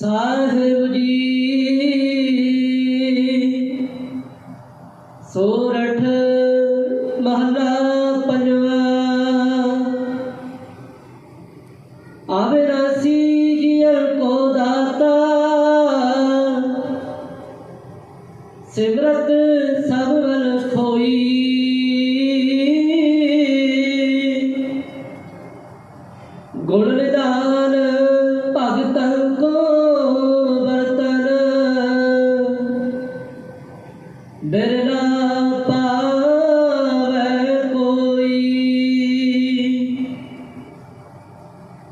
ਸਾਹਿਬ ਜੀ। ਸੋਰਠ ਮਹਲਾ ਪੰਜਵਾ। ਆਵੇ ਰਾਸੀ ਜੀਵ ਕੋ ਦਾਤਾ। ਸਿਮਰਤ ਸਭ ਵਲ ਖੋਈ। ਗੁਣ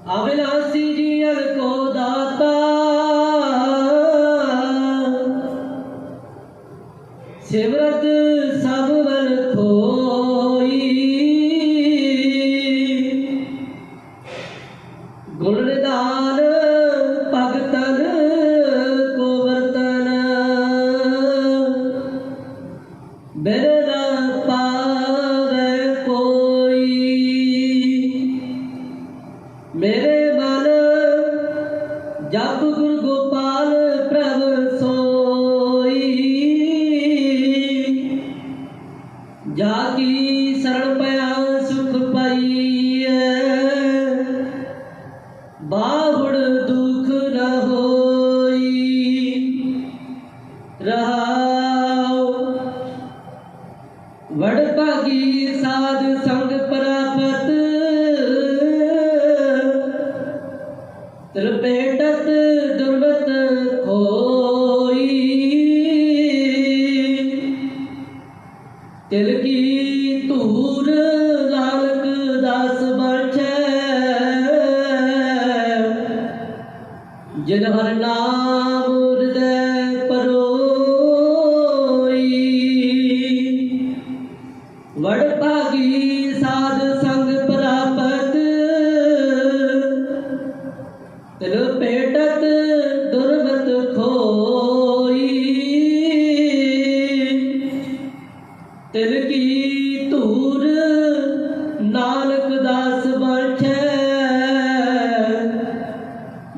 ਅਵਿਨਾਸੀ ਅਰ ਕੋ ਦਾਤਾ। ਸਿਮਰਤ ਸਭ ਵਲ ਖੋਈ। ਗੁਣ ਨਿਧਾਨ ਭਗਤਨ ਕੋ ਵਰਤਨ। ਬਿਰਲਾ ਮੇਰੇ ਮਨ ਜਪ ਗੁਰ ਗੋਪਾਲ ਪ੍ਰਭ ਸੋਈ। ਜਾ ਕੀ ਸਰਣ ਪਿਆ ਸੁਖ ਪਾਈਐ। ਬਾਹੜ ਦੁਖ ਨ ਹੋਈ। ਰਹਾਉ। ਵਡ ਭਾਗੀ ਸਾਧ ਤ੍ਰਿਪੇਟਤ ਦੁਰਵਤ ਖੋਈ ਤਿਲ ਕੀ ਧੂਰ ਲਾਲਕ ਦਾਸ ਬਰਛੈ। ਜਿਨ ਹਰ ਨਾਮ ਹਿਰਦੈ ਪਰੋਈ। ਵੜ ਭਾਗੀ ਸਾਧ ਸੰਗ